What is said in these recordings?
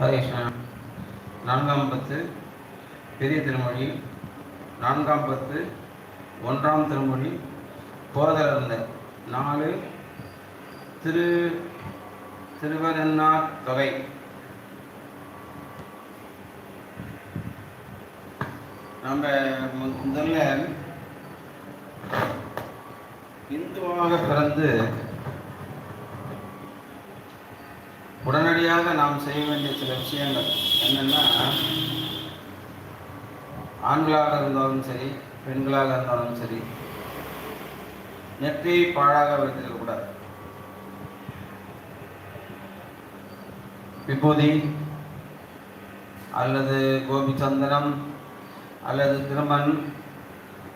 ஹரேஷ்ணா நான்காம் பத்து பெரிய திருமொழி. நான்காம் பத்து ஒன்றாம் திருமொழி. போதலர்ந்த நாலு திரு திருவரன்னார் தொகை. நம்ம மு- முதல்ல இந்துவாக பிறந்து முறையாக நாம் செய்ய வேண்டிய சில விஷயங்கள் என்னென்னா ஆண்களாக இருந்தாலும் சரி பெண்களாக இருந்தாலும் சரி நெற்றியை பாழாக வைத்திருக்கக்கூடாது. விபூதி அல்லது கோபிச்சந்திரம் அல்லது திருமண்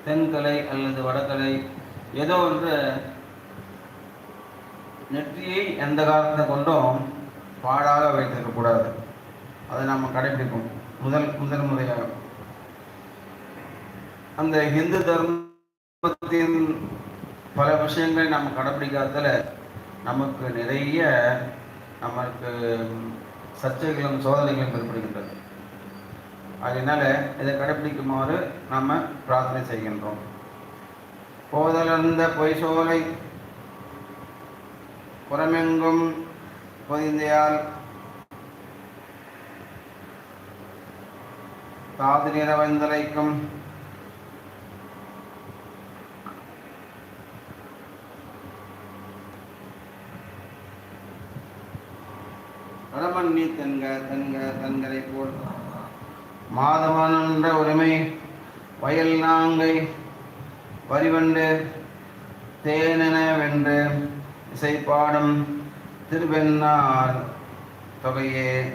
தென்கலை அல்லது வடகலை ஏதோ ஒன்று நெற்றியை எந்த காலத்தை கொண்டும் பாடாக வைத்திருக்கக்கூடாது அதை நாம் கடைபிடிப்போம். முதல் முதல் முறையாக. அந்த இந்து தர்மத்தின் பல விஷயங்களை நம்ம கடைபிடிக்காததில் நமக்கு நிறைய நமக்கு சர்ச்சைகளும் சோதனைகளும் ஏற்படுகின்றது. அதனால இதை கடைபிடிக்குமாறு நாம் பிரார்த்தனை செய்கின்றோம். போதலர்ந்த பொய் சோலை புறமெங்கும் பொதிந்தையால் தாது நிறவந்தலைக்கும் கடமண்ணி தென்க தென்க தென்கரை போல் என்ற உரிமை வயல் நாங்கை வரிவண்டு தேனென வென்று இசைப்பாடும் திருவெண்ணார் தொகையே.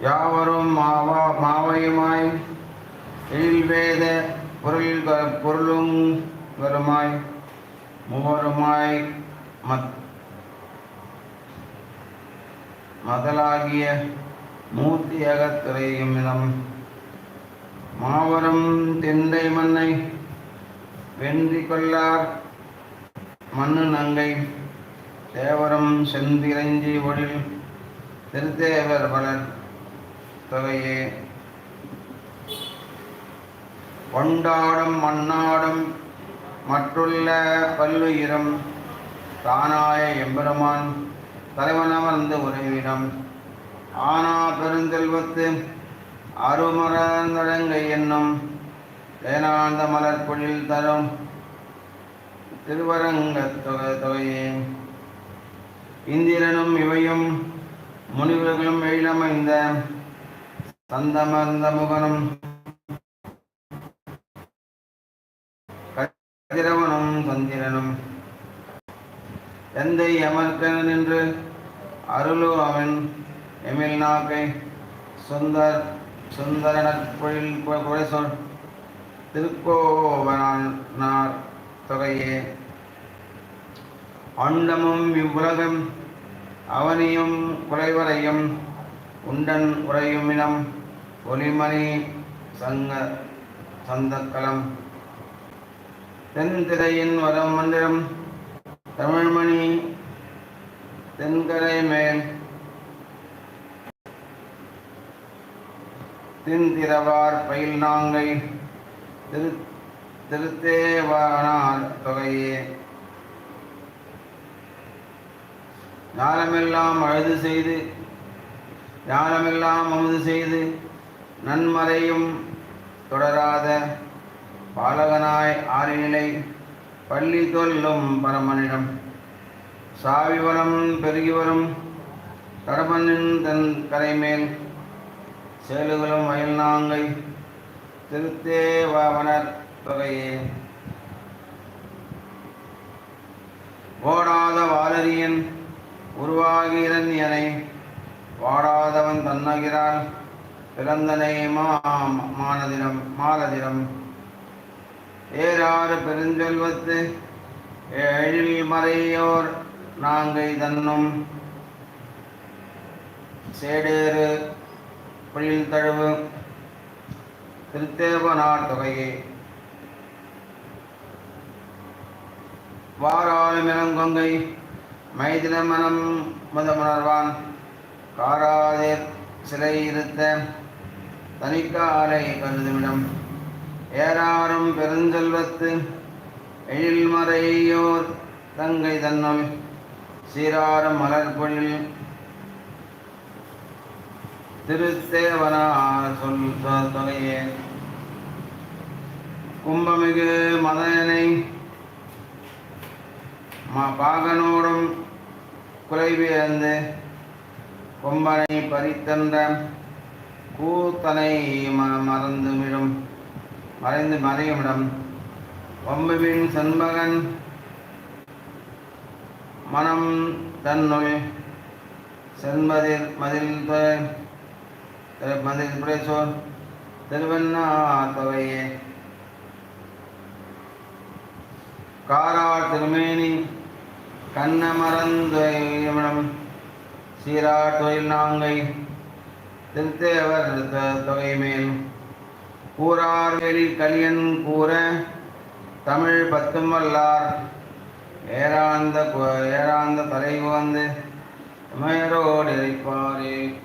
யாவரும் மாவா மாவையுமாய் எழில்வேத பொருள் பொருளும் வருமாய் மூவருமாய் மத் மதலாகிய மூர்த்தியகத் அகத்துறையும் இடம் மாவரம் திண்டை மண்ணை வென்றி கொள்ளார் மண்ணு நங்கை. தேவரம் செந்திரஞ்சி ஒழில். திருத்தேவர் பலர் தொகையே. கொண்டாடும் மண்ணாடும் மற்றுள்ள பல்லுயிரம். தானாய எம்பெருமான் தலைவனமர்ந்து உறைவிடம். ஆனா பெருந்தெல்வத்து அருமரந்தடங்கை என்னும் வேணாந்த மலர் பொழில் தரும். திருவரங்க தொகையே. இந்திரனும் இவையும் முனிவர்களும் எழிலமைந்த சந்தமர்ந்த முகனும் கதிரவனும் சந்திரனும். எந்தை அமர்க்கன் நின்று அருளு அவன் எமில் நாக்கை. சுந்தர் சுந்தர நற்பொழில் குறை சொல் திருக்கோவனார் தொகையே அண்டமும் இவ்வுலகம் அவனியும் குறைவரையும் உண்டன் உறையும் இனம் ஒளிமணி சங்க சந்தக்கலம். தென்திரையின் வரம் மந்திரம் தமிழ்மணி தென்கரை மேல். தின்திரவார் பயில் நாங்கை திரு திருத்தேவானார் தொகையே. ஞானமெல்லாம் அழுது செய்து ஞானமெல்லாம் அமுது செய்து நன்மறையும் தொடராத பாலகனாய் ஆறினிலை பள்ளி தொல்லும் பரமனிடம். சாவி வரம் பெருகி வரும் கடமண்ணின் தன் கரைமேல் சேலுகளும் வயல் நாங்கை திருத்தேவாவனர் தொகையே. ஓடாத வாலரியன் உருவாகி இரண்யனை வாடாதவன் தன்னகிறாள் பிறந்தனை மா மானதினம் மாலதினம் ஏறாறு பெருஞ்செல்வத்து எழில் மறையோர் நாங்கை தன்னும். சேடேறு பொழில் தழுவு திருத்தேவனார் தொகையே. வாராளுமினம் கொங்கை மைதில மனம் முதமுணர்வான். காராதேர் சிலை இருத்த தனிக்காலை கருதுமிடம். ஏராறும் பெருஞ்செல்வத்து எழில்மறையோர் தங்கை தன்னம். சீராரம் மலர்பொழில் திருத்தேவனார் சொல் சொ- தொகையே கும்பமிகு மதனை பாகனோடும் குலைவியந்து கொம்பனை பறித்தன்ற கூத்தனை ம மறந்துமிடும் மறைந்து மறையுமிடம். வம்புவின் செண்பகன் மனம் தன்னுள் செண்பதில் மதில் தொ- திரு- திருவண்ணாத்தவையே திருவண்ணா தொகையே காரார் திருமேனி கண்ணமரந்தும் சீரா தொழில் நாங்கை திருத்தேவர் தொகை மேல் கூறார் வெளி கலியன் கூற தமிழ் பத்தும் வல்லார் ஏராந்த ஏராந்த தலைவு வந்து மேரோடு இருப்பாரே.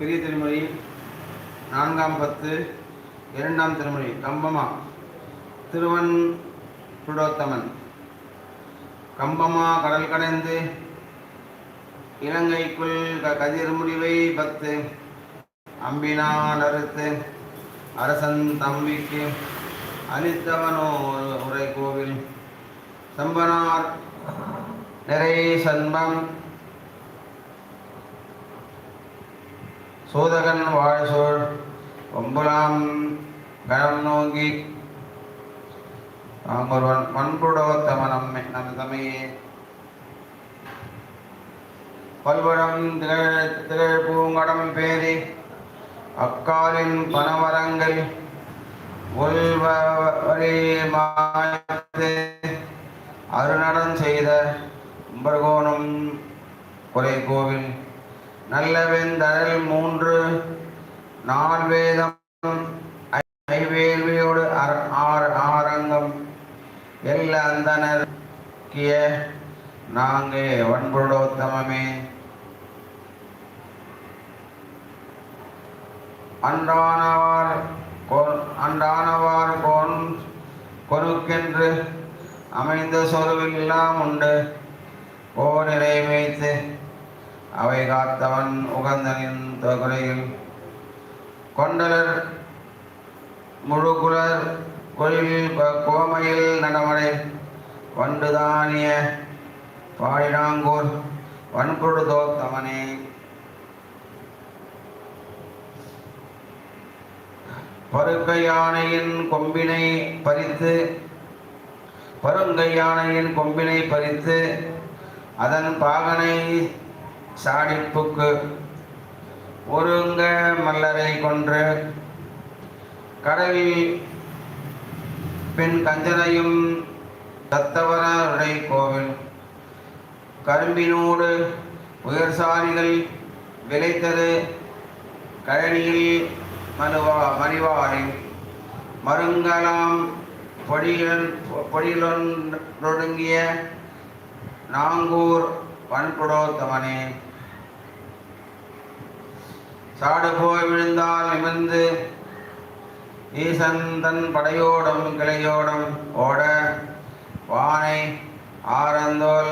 பெரிய திருமொழி நான்காம் பத்து இரண்டாம் திருமொழி கம்பமா திருவன் புடோத்தமன். கம்பமா கடல் கடந்து இலங்கைக்குள் க- கதிர் முடிவை பத்து அம்பினால் அறுத்து அரசன் தம்பிக்கு அளித்தவனோ உரை கோவில் சம்பனார் நிறை சன்பம் சூதகன் வாழ்சோழ் ஒம்புலாம் கணம் நோங்கி நாம் ஒருவன் பண்புடோத்தம நம்மை நம் தமையே. பல்வடம் திகழ் திகழ் பூங்கடம் பேரி அக்காலின் பனமரங்கள் உள்வழி செய்த கும்பர்கோணம் கொலை கோவில் நல்லவெந்தரல் மூன்று. நால்வேதம் ஐவேள்வியோடு அர- ஆர் ஆரங்கம். எல்ல அந்தனர்க்கிய நாங்கே வன்புடோத்தமே அன்றானவார் அன்றானவார் கொன் கொனுக்கென்று அமைந்த சொருவெல்லாம் உண்டு ஓ நிறைவேத்து அவை காத்தவன் உகந்தனின் தொகுலையில். கொண்டலர் முழுகுலர் கொழில் கோமையில் நடமடை. வண்டுதானிய பாடினாங்கூர் வன்கொடுதோ தோத்தமனே பருக்க யானையின் கொம்பினை பறித்து பருங்கை யானையின் கொம்பினை பறித்து அதன் பாகனை சாடிப்புக்கு ஒருங்க மல்லரை கொன்று கடலில் பின் கஞ்சனையும் தத்தவரருடை கோவில். கரும்பினோடு உயர்சாரிகள் விளைத்தது கழனியில் மனுவா மணிவாரி. மருங்கலாம் பொடியன் பொடியிலொன்றொடுங்கிய நாங்கூர் வன்புடோத்தமனே சாடு போய் விழுந்தால் நிமிர்ந்து ஈசன் தன் படையோடும் கிளையோடும் ஓட வானை ஆரந்தோல்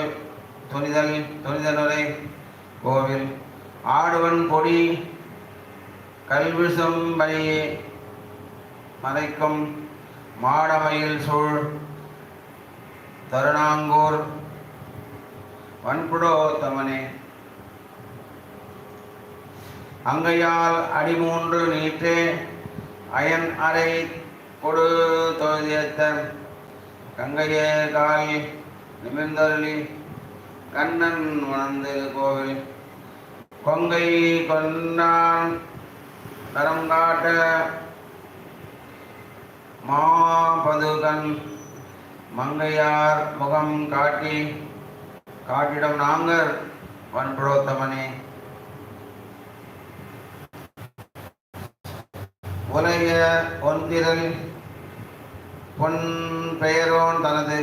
துணிதல் துணிதனுரை கோவில். ஆடுவன் பொடி கல்விசம் வழியே மறைக்கும் மாடமையில் சூழ் தருணாங்கூர். வன்புடோத்தமனே அங்கையால் அடிமூன்று நீட்டு அயன் அறை கொடு தொழுதியத்த. கங்கையே கால் நிமிர்ந்தருளி கண்ணன் உணர்ந்து கோவில். கொங்கை கொண்டான் தரம் காட்ட மாபதுகன் மங்கையார் முகம் காட்டி காட்டிடம் நாங்கள் வன்புரோத்தமனே உலக ஒன்றிரல் பொன் பெயரோன் தனது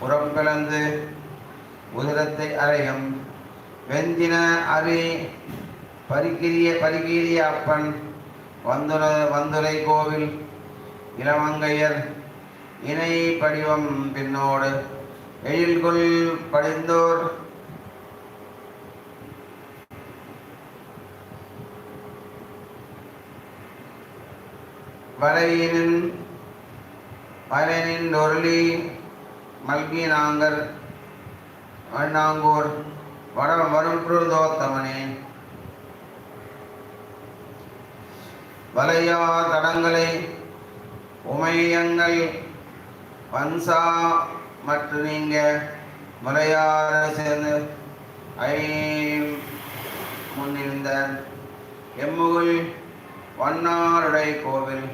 உறம்பிளந்து உதிரத்தை அறையும் வெந்தின அரி பரிகிரிய பரிகீரிய அப்பன் வந்துர வந்துரை கோவில் இளமங்கையர் இணை படிவம் பின்னோடு எழில்கொள் படிந்தோர் வலையினின் வயலின் நொருளி மல்கி நாங்கர் வண்ணாங்கூர் வட வரும்புருதோத்தமனே வலையா தடங்களை உமையங்கள் பன்சா மற்றும் நீங்க முறையார சேர்ந்து ஐ முன்னிருந்த எம்முகுள் வண்ணாருடை கோவில்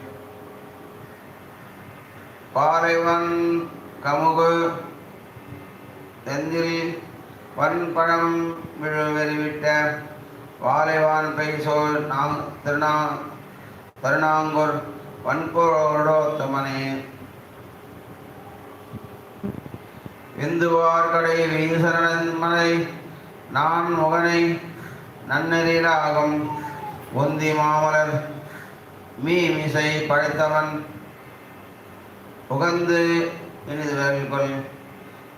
பாறைவன் கமுகு தெந்தில் வன்பழம் விழுவெறிவிட்ட வாலைவான் பெய்சோல் நாங் திருநா திருநாங்கூர் வன்போரோத்தமனே விந்துவார்கடை வீசரணன் மனை நான் முகனை நன்னெறிலாகும் ஒந்தி மாமலர் மீ மிசை படைத்தவன் புகந்து இனிதுவெல்கொள்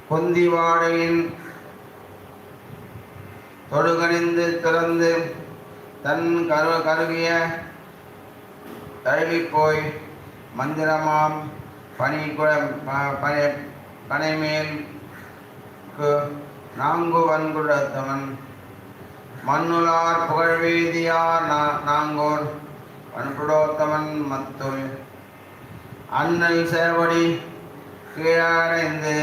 குந்தி வாழையின் தொடுகணிந்து திறந்து தன் கரு கருகிய தழுவிப்போய் மந்திரமாம் பனி குடம் பனை பனைமேல் நான்கு வன்குடத்தவன். மண்ணுளார் புகழ்வேதியார் நாங்கோர் வன்புடோத்தமன் மத்துள் அண்ணல் சேவடி கீழடைந்து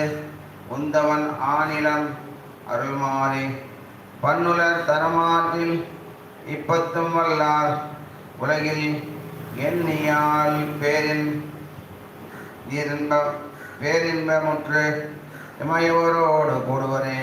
உந்தவன் ஆநிலம் அருள்மாறி பன்னுலர் தரமாற்றில் இப்பத்தும் வல்லார் உலகில் எண்ணியால் பேரின் பேரின்ப பேரின்பமுற்று இமையோரோடு கூடுவரே